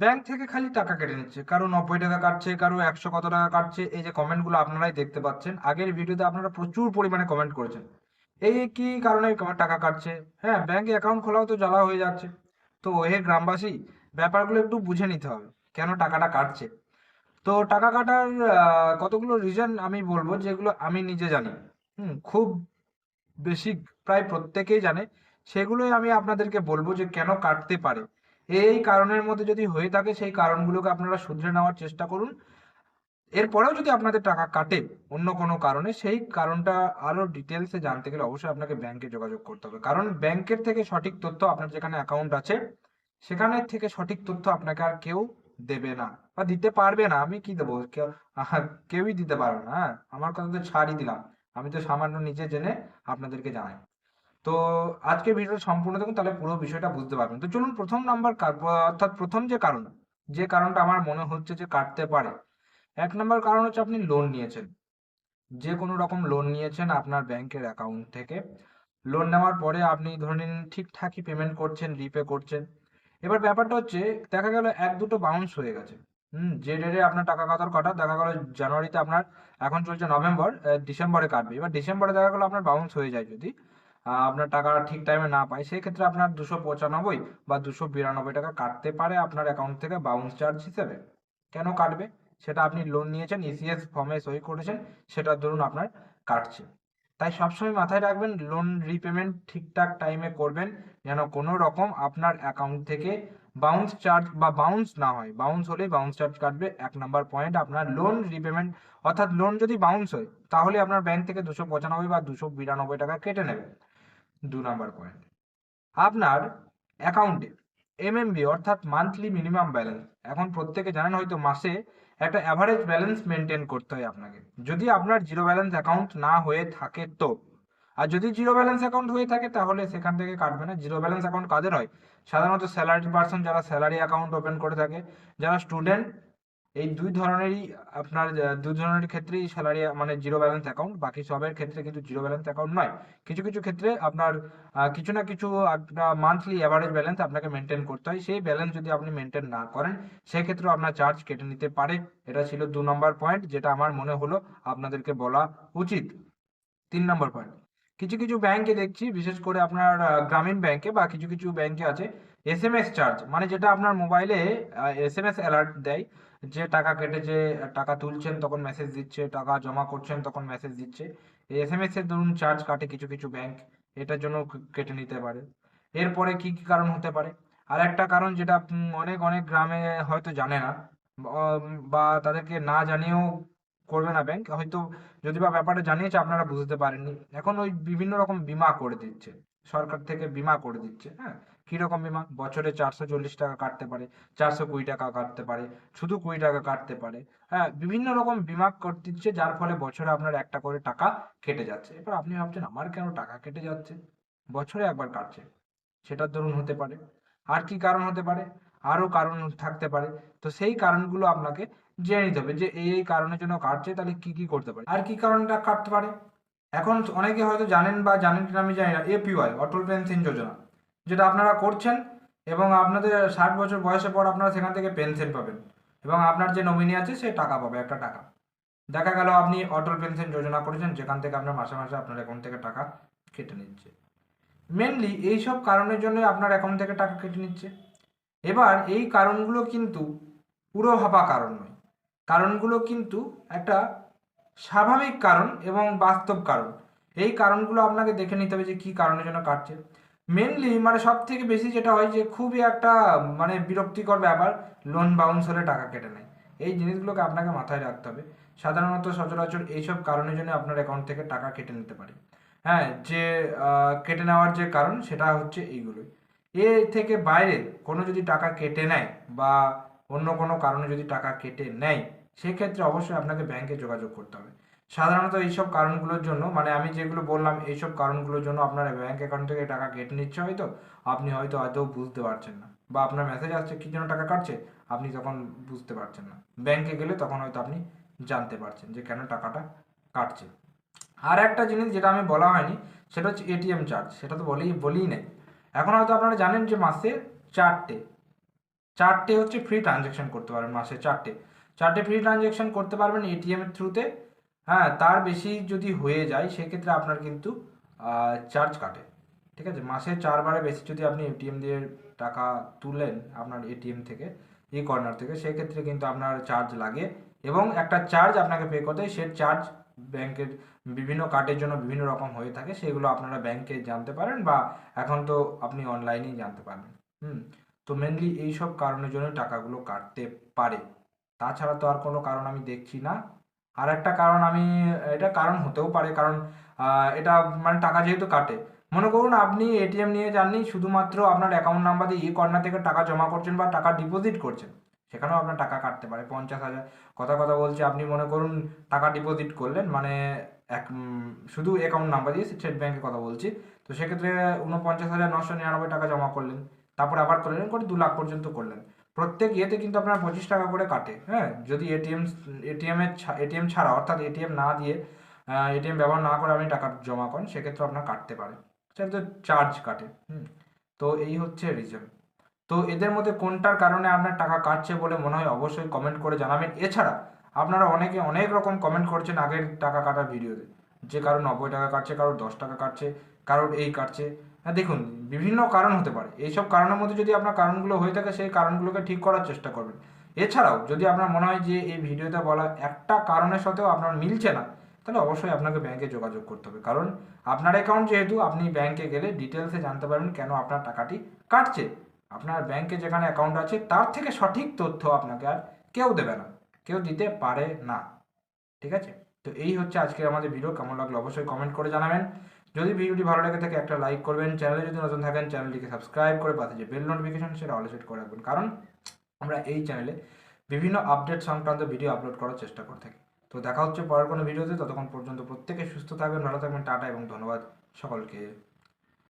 Bank থেকে খালি টাকা কেটে নিচ্ছে, কারও নব্বই টাকা কাটছে, কারও একশো কত টাকা কাটছে, এই যে কমেন্টগুলো আপনারাই দেখতে পাচ্ছেন। আগের ভিডিওতে আপনারা প্রচুর পরিমাণে কমেন্ট করেছেন। এই কি কারণে টাকা কাটছে? হ্যাঁ ব্যাংকে অ্যাকাউন্ট খোলাও তো জ্বালা হয়ে যাচ্ছে। তো হে গ্রামবাসী, ব্যাপারগুলো একটু বুঝে নিতে হবে, কেন টাকাটা কাটছে? তো টাকা কাটার কতগুলো রিজন আমি বলব, যেগুলো আমি নিজে জানি। হুম, খুব বেশি প্রায় প্রত্যেকেই জানে। সেগুলোই আমি আপনাদেরকে বলব যে কেন কাটতে পারে। এই কারণের মধ্যে যদি হয়ে থাকে, সেই কারণগুলোকে আপনারা শুধরে নেওয়ার চেষ্টা করুন। এরপরেও যদি আপনাদের টাকা কাটে অন্য কোনো কারণে, সেই কারণটা আরও ডিটেলসে জানতে গেলে অবশ্যই আপনাকে ব্যাংকে যোগাযোগ করতে হবে। কারণ ব্যাংকের থেকে সঠিক তথ্য আপনার যেখানে অ্যাকাউন্ট আছে সেখানে থেকে সঠিক তথ্য আপনাকে আর কেউ দেবে না বা দিতে পারবে না। আমি কি দেবো? কেউই দিতে পারবে না হ্যাঁ? আমার কথা তো ছাড়ই দিলাম। আমি তো সামান্য নিজে জেনে আপনাদেরকে জানাই। তো আজকে ভিডিওটা সম্পূর্ণ দেখুন, তাহলে পুরো বিষয়টা বুঝতে পারবেন। তো চলুন প্রথম নাম্বার অর্থাৎ প্রথম যে কারণ যে কারণটা আমার মনে হচ্ছে যে কাটতে পারে। এক নম্বর কারণ হচ্ছে আপনি লোন নিয়েছেন। যে কোনো রকম লোন নিয়েছেন আপনার ব্যাংকের অ্যাকাউন্ট থেকে। লোন নেওয়ার পরে আপনি ধরে নিন ঠিকঠাকই পেমেন্ট করছেন রিপে করছেন। এবার ব্যাপারটা হচ্ছে, দেখা গেল এক দুটো বাউন্স হয়ে গেছে। হুম, যে ডেটে আপনার টাকা কাটার কথা দেখা গেল জানুয়ারিতে আপনার, এখন চলছে নভেম্বর ডিসেম্বরে কাটবে। এবার ডিসেম্বরে দেখা গেলো আপনার বাউন্স হয়ে যায় যদি। আপনার টাকা ঠিক টাইমে না পায় সেই ক্ষেত্রে আপনার দুশো পঁচানব্বই বা দুশো বিরানব্বই টাকা কাটতে পারে আপনার অ্যাকাউন্ট থেকে বাউন্স চার্জ হিসেবে। কেন কাটবে? সেটা আপনি লোন নিয়েছেন ইসিএস ফর্মে সই করেছেন, সেটা ধরুন আপনার কাটছে। তাই সবসময় মাথায় রাখবেন লোন রিপেমেন্ট ঠিকঠাক টাইমে করবেন, যেন কোনো রকম আপনার অ্যাকাউন্ট থেকে বাউন্স চার্জ বা বাউন্স না হয়। বাউন্স হলেই বাউন্স চার্জ কাটবে, এক নাম্বার পয়েন্ট আপনার লোন রিপেমেন্ট অর্থাৎ লোন যদি বাউন্স হয়, তাহলে আপনার ব্যাংক থেকে দুশো পঁচানব্বই বা দুশো বিরানব্বই টাকা কেটে নেবে। দু নাম্বার পয়েন্ট আপনার অ্যাকাউন্টে এমএমবি অর্থাৎ মান্থলি মিনিমাম ব্যালেন্স এখন প্রত্যেকে জানেন হয়তো মাসে একটা অ্যাভারেজ ব্যালেন্স মেনটেন করতে হয় আপনাকে। যদি আপনার জিরো ব্যালেন্স অ্যাকাউন্ট না হয়ে থাকে তো। আর যদি জিরো ব্যালেন্স অ্যাকাউন্ট হয়ে থাকে, তাহলে সেখান থেকে কাটবে না। জিরো ব্যালেন্স অ্যাকাউন্ট কাদের হয়? সাধারণত স্যালারি পার্সন যারা স্যালারি অ্যাকাউন্ট ওপেন করে থাকে, যারা স্টুডেন্ট এই দুই ধরনেরই আপনার দুই ধরনের ক্ষেত্রেই স্যালারি মানে জিরো ব্যালেন্স অ্যাকাউন্ট বাকি সবের ক্ষেত্রে কিন্তু জিরো ব্যালেন্স অ্যাকাউন্ট নয়। কিছু কিছু ক্ষেত্রে আপনার কিছু না কিছু মান্থলি অ্যাভারেজ ব্যালেন্স আপনাকে মেনটেন করতে হয়। সেই ব্যালেন্স যদি আপনি মেনটেন না করেন সেই ক্ষেত্রে আপনার চার্জ কেটে নিতে পারে। এটা ছিল দু নম্বর পয়েন্ট যেটা আমার মনে হলো আপনাদেরকে বলা উচিত। তিন নম্বর পয়েন্ট কিছু কিছু ব্যাংকে দেখছি, বিশেষ করে আপনার গ্রামীণ ব্যাংকে বা কিছু কিছু ব্যাংকে আছে এস এম এস চার্জ মানে যেটা আপনার মোবাইলে এস এম এস অ্যালার্ট দেয়, যে টাকা কেটেছে, টাকা তুলছেন তখন মেসেজ দিচ্ছে, টাকা জমা করছেন তখন মেসেজ দিচ্ছে। এস এম এস এর ধরুন চার্জ কাটে কিছু কিছু ব্যাংক এটার জন্য কেটে নিতে পারে। এরপরে কি কি কারণ হতে পারে? আর একটা কারণ যেটা অনেক অনেক গ্রামে হয়তো জানে না বা তাদেরকে না জানিয়েও করবে না ব্যাংক হয়তো যদি বা ব্যাপারটা জানিয়েছে, আপনারা বুঝতে পারেননি। এখন ওই বিভিন্ন রকম বীমা করে দিচ্ছে। সরকার থেকে বীমা করে দিচ্ছে হ্যাঁ? কীরকম বীমা? বছরে চারশো চল্লিশ টাকা কাটতে পারে, চারশো কুড়ি টাকা কাটতে পারে, শুধু কুড়ি টাকা কাটতে পারে হ্যাঁ? বিভিন্ন রকম বীমা করে দিচ্ছে, যার ফলে বছরে আপনার একটা করে টাকা কেটে যাচ্ছে। এবার আপনি ভাবছেন, আমার কেন টাকা কেটে যাচ্ছে? বছরে একবার কাটছে। সেটার দরুন হতে পারে। আর কি কারণ হতে পারে? আরও কারণ থাকতে পারে। তো সেই কারণগুলো আপনাকে জেনে নিতে হবে যে এই এই কারণের জন্য কাটছে, তাহলে কি কি করতে পারে? আর কি কারণটা কাটতে পারে? এখন অনেকে হয়তো জানেন বা জানেন কিনা আমি জানি না এপিওয়াই অটল পেনশন যোজনা, যেটা আপনারা করছেন এবং আপনাদের ষাট বছর বয়সের পর আপনারা সেখান থেকে পেনশন পাবেন এবং আপনার যে নমিনি আছে সে টাকা পাবে, একটা টাকা। দেখা গেল আপনি অটল পেনশন যোজনা করেছেন, যেখান থেকে আপনার মাসে মাসে আপনার অ্যাকাউন্ট থেকে টাকা কেটে নিচ্ছে। মেনলি এইসব কারণের জন্য আপনার অ্যাকাউন্ট থেকে টাকা কেটে নিচ্ছে। এবার এই কারণগুলো কিন্তু পুরো ভাবা কারণ নয়। কারণগুলো কিন্তু একটা স্বাভাবিক কারণ এবং বাস্তব কারণ। এই কারণগুলো আপনাকে দেখে নিতে হবে যে কি কারণের জন্য কাটছে। মেনলি মানে সব থেকে বেশি যেটা হয় যে খুবই একটা মানে বিরক্তিকর ব্যাপার লোন বাউন্স হলে টাকা কেটে নেয়। এই জিনিসগুলোকে আপনাকে মাথায় রাখতে হবে। সাধারণত সচরাচর এইসব কারণের জন্য আপনার অ্যাকাউন্ট থেকে টাকা কেটে নিতে পারে। হ্যাঁ যে কেটে নেওয়ার যে কারণ সেটা হচ্ছে এইগুলোই এর থেকে বাইরে কোনো যদি টাকা কেটে নেয় বা অন্য কোনো কারণে যদি টাকা কেটে নেয় সেক্ষেত্রে অবশ্যই আপনাকে ব্যাংকে যোগাযোগ করতে হবে। সাধারণত এইসব কারণগুলোর জন্য মানে আমি যেগুলো বললাম, এইসব কারণগুলোর জন্য আপনার ব্যাংক অ্যাকাউন্ট থেকে টাকা কেটে নিচ্ছে হয়তো, আপনি হয়তো আদৌ বুঝতে পারছেন না। বা আপনার মেসেজ আসছে, কি জন্য টাকা কাটছে? আপনি তখন বুঝতে পারছেন না। ব্যাংকে গেলে তখন হয়তো আপনি জানতে পারছেন যে কেন টাকাটা কাটছে। আর একটা জিনিস যেটা আমি বলা হয়নি, সেটা হচ্ছে এটিএম চার্জ সেটা তো বলেই বলেই নেই। এখন হয়তো আপনারা জানেন যে মাসে চারটে চারটে হচ্ছে ফ্রি ট্রানজ্যাকশন করতে পারেন মাসে চারটে। চারটে ফ্রি ট্রানজ্যাকশন করতে পারবেন এটিএম এর থ্রুতে হ্যাঁ তার বেশি যদি হয়ে যায়, সেক্ষেত্রে আপনার কিন্তু চার্জ কাটে। ঠিক আছে? মাসে চারবারে বেশি যদি আপনি এটিএম দিয়ে টাকা তুলেন আপনার এটিএম থেকে ই কর্নার থেকে, সেক্ষেত্রে কিন্তু আপনার চার্জ লাগে। এবং একটা চার্জ আপনাকে পে করতে সে চার্জ ব্যাংকের বিভিন্ন কার্ডের জন্য বিভিন্ন রকম হয়ে থাকে, সেগুলো আপনারা ব্যাংকে জানতে পারেন বা এখন তো আপনি অনলাইনেই জানতে পারবেন। হুম? তো মেনলি এইসব কারণের জন্য টাকাগুলো কাটতে পারে। তাছাড়া তো আর কোনো কারণ আমি দেখছি না। আর একটা কারণ আমি, এটা কারণ হতেও পারে, কারণ এটা মানে টাকা যেহেতু কাটে। মনে করুন আপনি এটিএম নিয়ে যাননি, শুধুমাত্র আপনার অ্যাকাউন্ট নাম্বার দিয়ে ই কর্নার থেকে টাকা জমা করছেন বা টাকা ডিপোজিট করছেন। সেখানেও আপনার টাকা কাটতে পারে, পঞ্চাশ হাজার। কথা কথা বলছি, আপনি মনে করুন টাকা ডিপোজিট করলেন মানে এক শুধু অ্যাকাউন্ট নাম্বার দিয়ে স্টেট ব্যাংকের কথা বলছি। তো সেক্ষেত্রে উনপঞ্চাশ হাজার নশো নিরানব্বই টাকা জমা করলেন। তারপর আবার করলেন করে দু লাখ পর্যন্ত করলেন। প্রত্যেক ইয়েতে কিন্তু আপনার পঁচিশ টাকা করে কাটে হ্যাঁ? যদি এটিএম এটিএম এর এটিএম ছাড়া, অর্থাৎ এটিএম না দিয়ে এটিএম ব্যবহার না করে আপনি টাকা জমা করেন, সেক্ষেত্রে আপনার কাটতে পারে। সেটা তো চার্জ কাটে, হুম? তো এই হচ্ছে রিজন তো এদের মধ্যে কোনটার কারণে আপনার টাকা কাটছে বলে মনে হয় অবশ্যই কমেন্ট করে জানাবেন। এছাড়া, আপনারা অনেকে অনেক রকম কমেন্ট করছেন আগের টাকা কাটার ভিডিওতে যে কারও নব্বই টাকা কাটছে, কারোর দশ টাকা কাটছে, কারোর এই কাটছে। দেখুন, বিভিন্ন কারণ হতে পারে। এইসব কারণের মধ্যে যদি আপনার কারণগুলো হয়ে থাকে, সেই কারণগুলোকে ঠিক করার চেষ্টা করবেন। এছাড়াও, যদি আপনার মনে হয় যে এই ভিডিওতে বলা একটা কারণের সাথেও আপনার মিলছে না, তাহলে অবশ্যই আপনাকে ব্যাংকে যোগাযোগ করতে হবে। কারণ, আপনার অ্যাকাউন্ট যেহেতু, আপনি ব্যাংকে গেলে ডিটেলসে জানতে পারবেন কেন আপনার টাকাটি কাটছে। আপনার ব্যাংকে যেখানে অ্যাকাউন্ট আছে, তার থেকে সঠিক তথ্য আপনাকে আর কেউ দেবে না, কেউ দিতে পারে না। ঠিক আছে? তো এই হচ্ছে আজকের আমাদের ভিডিও কেমন লাগল অবশ্যই কমেন্ট করে জানাবেন। যদি ভিডিওটি ভালো লেগে থাকে, একটা লাইক করবেন। চ্যানেলে যদি নতুন থাকেন চ্যানেলটিকে সাবস্ক্রাইব করে পাশে যে বেল নোটিফিকেশন সেটা অল সেট করে রাখবেন। কারণ আমরা এই চ্যানেলে বিভিন্ন আপডেট সংক্রান্ত ভিডিও আপলোড করার চেষ্টা করে থাকি। তো দেখা হচ্ছে পরের কোনো ভিডিওতে ততক্ষণ পর্যন্ত প্রত্যেকে সুস্থ থাকবেন, ভালো থাকবেন, টাটা এবং ধন্যবাদ সকলকে।